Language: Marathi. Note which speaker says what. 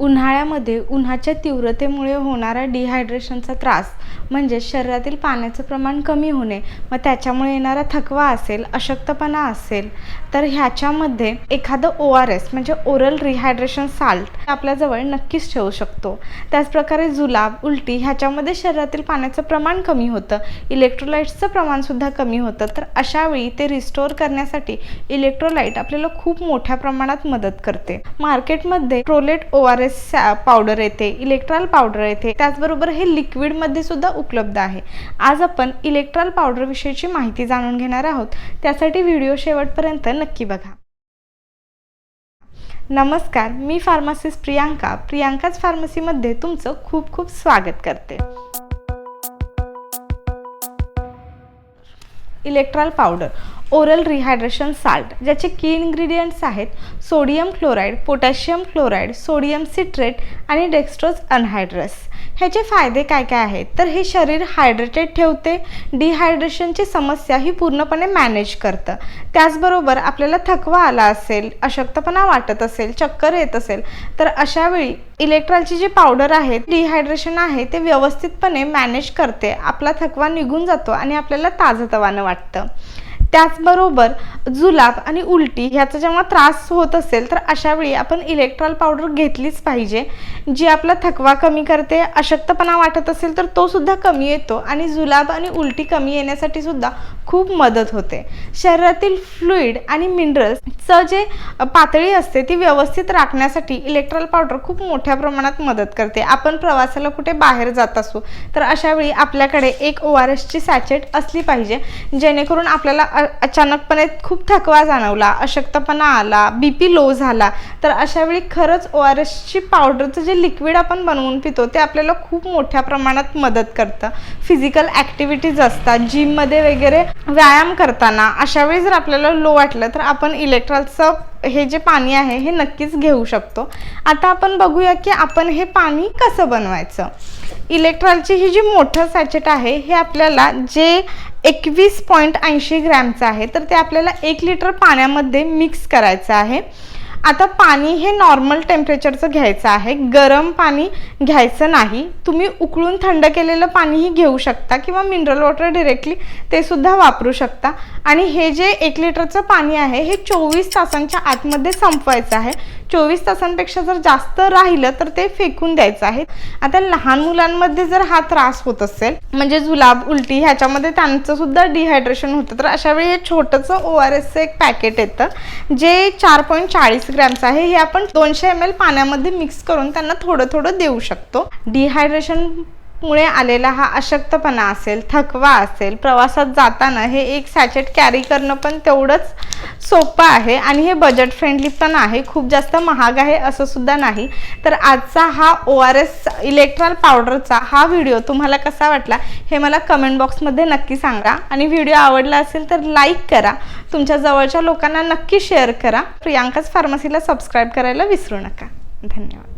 Speaker 1: उन्हाळ्यामध्ये उन्हाच्या तीव्रतेमुळे होणारा डिहायड्रेशनचा त्रास म्हणजे शरीरातील पाण्याचं प्रमाण कमी होणे मग त्याच्यामुळे येणारा थकवा असेल अशक्तपणा असेल तर ह्याच्यामध्ये एखादं ओ आर एस म्हणजे ओरल रिहायड्रेशन साल्ट आपल्याजवळ नक्कीच ठेवू शकतो. त्याचप्रकारे जुलाब उलटी ह्याच्यामध्ये शरीरातील पाण्याचं प्रमाण कमी होतं इलेक्ट्रोलाईट्सचं प्रमाणसुद्धा कमी होतं तर अशावेळी ते रिस्टोअर करण्यासाठी इलेक्ट्रोलाईट आपल्याला खूप मोठ्या प्रमाणात मदत करते. मार्केटमध्ये Prolyte O R S powder येते इलेक्ट्रॉल पावडर येते त्याचबरोबर हे लिक्विडमध्ये सुद्धा उपलब्ध आहे. आज आपण इलेक्ट्रॉल पावडरविषयीची माहिती जाणून घेणार आहोत. त्यासाठी व्हिडिओ शेवटपर्यंत नक्की बघा. नमस्कार मी फार्मासिस्ट प्रियांका. प्रियांकाच फार्मसीमध्ये तुमचं खूप खूप स्वागत करते. Electral powder oral rehydration salt ज्याचे की इन्ग्रेडियंट्स आहेत sodium chloride potassium chloride sodium citrate आणि डेक्स्ट्रोज अनहायड्रस ह्याचे फायदे काय काय आहेत? तर हे शरीर हायड्रेटेड ठेवते डिहायड्रेशनची समस्या ही पूर्णपणे मॅनेज करतं. त्याचबरोबर आपल्याला थकवा आला असेल अशक्तपणा वाटत असेल चक्कर येत असेल तर अशावेळी इलेक्ट्रॉलची जी पावडर आहे डिहायड्रेशन आहे ते व्यवस्थितपणे मॅनेज करते. आपला थकवा निघून जातो आणि आपल्याला ताजंतवानं वाटतं. त्याचबरोबर जुलाब आणि उलटी ह्याचा जेव्हा त्रास होत असेल तर अशावेळी आपण इलेक्ट्रॉल पावडर घेतलीच पाहिजे. जी आपला थकवा कमी करते अशक्तपणा वाटत असेल तर तो सुद्धा कमी येतो आणि जुलाब आणि उलटी कमी येण्यासाठी सुद्धा खूप मदत होते. शरीरातील फ्लुईड आणि मिनरल्सचं जे पातळी असते ती व्यवस्थित राखण्यासाठी इलेक्ट्रॉल पावडर खूप मोठ्या प्रमाणात मदत करते. आपण प्रवासाला कुठे बाहेर जात असू तर अशावेळी आपल्याकडे एक ओ आर एसची सॅचेट असली पाहिजे जेणेकरून आपल्याला अचानकपणे खूप थकवा जाणवला अशक्तपणा आला बी पी लो झाला. तर अशावेळी खरंच ओ आर एसची पावडरचं जे लिक्विड आपण बनवून पितो ते आपल्याला खूप मोठ्या प्रमाणात मदत करतं. फिजिकल ॲक्टिव्हिटीज असतात जिममध्ये वगैरे व्यायाम करताना अशावेळी जर आपल्याला लो वाटलं तर आपण इलेक्ट्रॉलचं हे जे पाणी आहे हे नक्कीच घेऊ शकतो. आता आपण बघूया की आपण हे पाणी कसं बनवायचं? इलेक्ट्रॉलची ही जी मोठं सॅचेट आहे हे आपल्याला जे एकवीस पॉईंट ऐंशी ग्रॅमचं आहे तर ते आपल्याला एक लिटर पाण्यामध्ये मिक्स करायचं आहे. आता पाणी हे नॉर्मल टेम्परेचरचं घ्यायचं आहे. गरम पाणी घ्यायचं नाही. तुम्ही उकळून थंड केलेलं पाणीही घेऊ शकता किंवा मिनरल वॉटर डिरेक्टली ते सुद्धा वापरू शकता. आणि हे जे एक लिटरचं पाणी आहे हे चोवीस तासांच्या आतमध्ये संपवायचं आहे. चोवीस तासांपेक्षा जर जास्त राहिलं तर ते फेकून द्यायचं आहे. आता लहान मुलांमध्ये जर हा त्रास होत असेल म्हणजे जुलाब उलटी ह्याच्यामध्ये त्यांचं सुद्धा डिहायड्रेशन होतं. तर अशा वेळी हे छोटंसं ओ आर एसचं एक पॅकेट येतं जे चार पॉईंट चाळीस ग्रॅमचं आहे. हे आपण दोनशे एम एल पाण्यामध्ये मिक्स करून त्यांना थोडं थोडं देऊ शकतो. डिहायड्रेशन मुळे आलेला हा अशक्तपणा असेल थकवा असेल प्रवासात जाताना हे एक सॅचेट कॅरी करणं पण तेवढंच सोपं आहे आणि हे बजेट फ्रेंडली पण आहे. खूप जास्त महाग आहे असं सुद्धा नाही. तर आजचा हा ओ आर एस इलेक्ट्रॉल पावडरचा हा व्हिडिओ तुम्हाला कसा वाटला हे मला कमेंट बॉक्समध्ये नक्की सांगा. आणि व्हिडिओ आवडला असेल तर लाईक करा. तुमच्या जवळच्या लोकांना नक्की शेअर करा. प्रियांकाच फार्मसीला सबस्क्राईब करायला विसरू नका. धन्यवाद.